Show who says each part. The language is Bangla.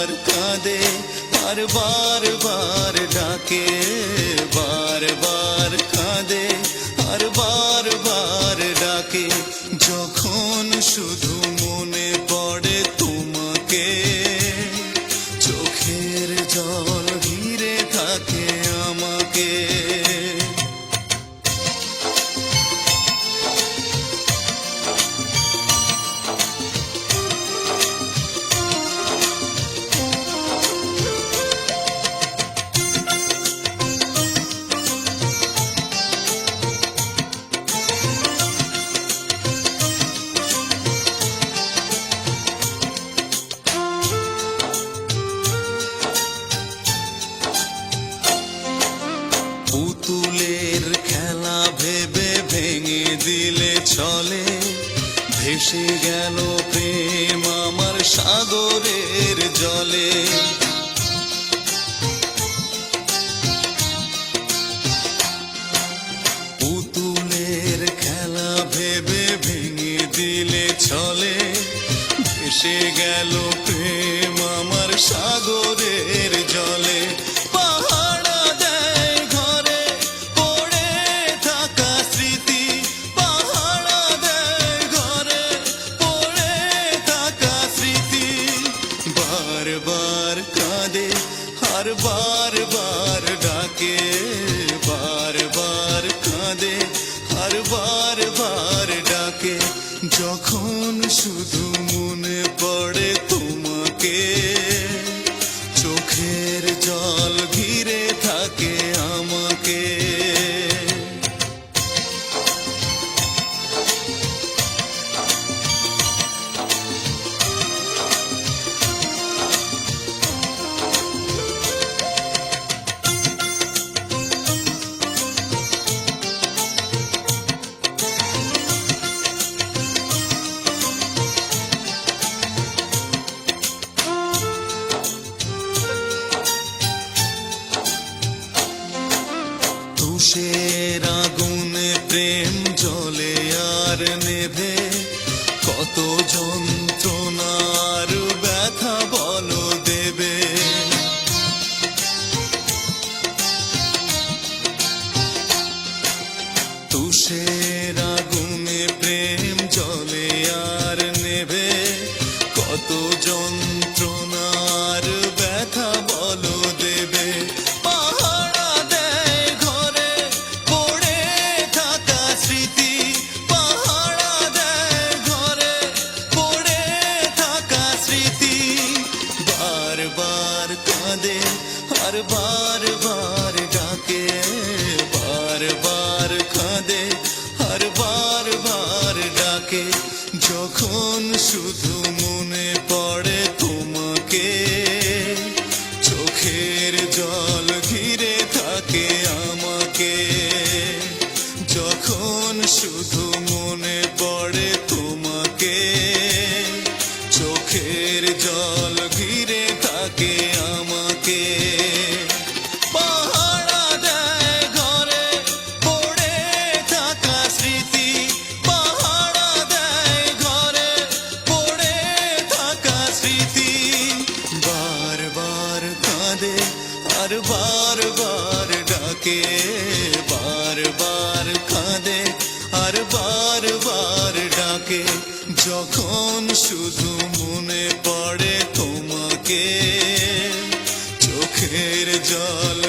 Speaker 1: বারবার কাঁদে আর বারবার ডাকে বারবার কাঁদে আর বারবার ডাকে যখন শুধু মনে দিলে চলে, ভেসে গেল প্রেম আমার সাগরের জলে। পুতুলের খেলা ভেবে ভেঙে দিলে চলে, ভেসে গেল প্রেম আমার সাগরের জলে। বারবার কাঁদে আর বারবার ডাকে বারবার কাঁদে আর বারবার ডাকে যখন শুধু মনে পড়ে তোমাকে চোখের জল ঘিরে তুষের আগুনে প্রেম জলে আর নেভে কত যন্ত্রণার আর বারবার ডাকে বারবার কাঁদে আর বারবার ডাকে যখন শুধু আর বার বার ডাকে বার বার কাঁদে আর বার বার ডাকে যখন শুধু মনে পড়ে তোমাকে চোখের জল